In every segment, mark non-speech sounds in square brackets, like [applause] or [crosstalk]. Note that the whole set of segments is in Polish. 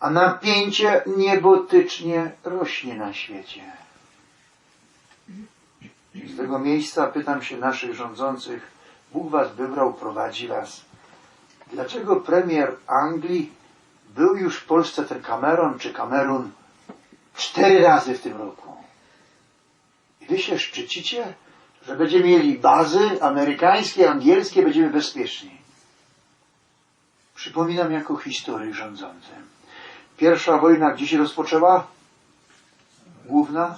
a napięcie niebotycznie rośnie na świecie. Z tego miejsca pytam się naszych rządzących, Bóg was wybrał, prowadzi was. Dlaczego premier Anglii był już w Polsce ten Cameron czy Kamerun cztery razy w tym roku? I wy się szczycicie, że będziemy mieli bazy amerykańskie, angielskie, będziemy bezpieczni. Przypominam jako historyk rządzący. Pierwsza wojna gdzie się rozpoczęła? Główna?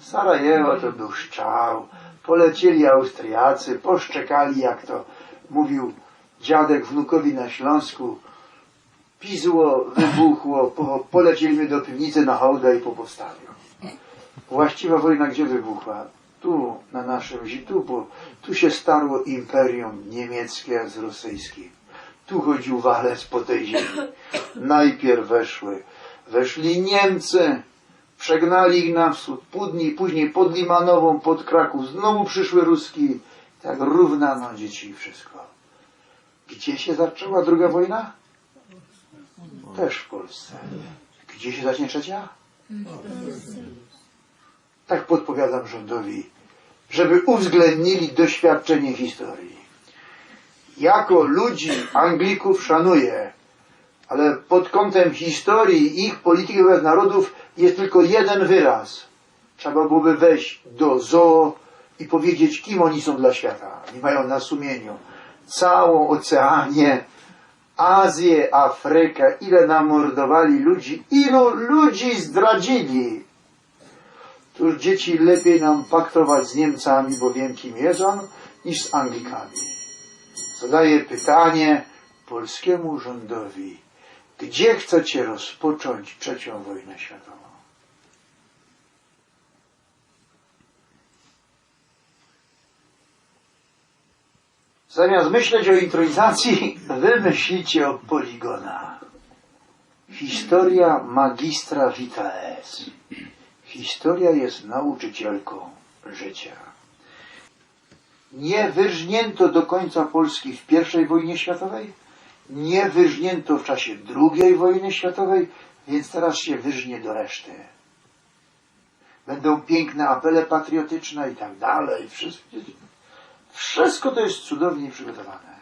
Sarajewo to był szczał. Polecieli Austriacy, poszczekali, jak to mówił dziadek wnukowi na Śląsku. Pizło, wybuchło, po, polecieliśmy do piwnicy na hołdę i po powstaniu. Właściwa wojna gdzie wybuchła? Tu, na naszym zi- tu, bo tu się starło imperium niemieckie z rosyjskim. Tu chodził walec po tej ziemi. Najpierw weszły, weszli Niemcy, przegnali ich na wschód, później, później pod Limanową, pod Kraków, znowu przyszły Ruski, tak równano dzieci i wszystko. Gdzie się zaczęła druga wojna? Też w Polsce. Gdzie się zacznie trzecia? Tak podpowiadam rządowi, żeby uwzględnili doświadczenie historii. Jako ludzi Anglików szanuję, ale pod kątem historii ich polityki wobec narodów jest tylko jeden wyraz. Trzeba byłoby wejść do zoo i powiedzieć, kim oni są dla świata. Nie mają na sumieniu całą Oceanię, Azję, Afrykę, ile namordowali ludzi, ilu ludzi zdradzili. Tuż dzieci lepiej nam paktować z Niemcami, bo wiem kim jest on, niż z Anglikami. Zadaję pytanie polskiemu rządowi. Gdzie chcecie rozpocząć trzecią wojnę światową? Zamiast myśleć o intronizacji, [laughs] wy myślicie o poligonach. Historia magistra vitae. Historia jest nauczycielką życia. Nie wyrżnięto do końca Polski w I wojnie światowej, nie wyrżnięto w czasie II wojny światowej, więc teraz się wyrżnie do reszty. Będą piękne apele patriotyczne i tak dalej. Wszystko, wszystko to jest cudownie przygotowane.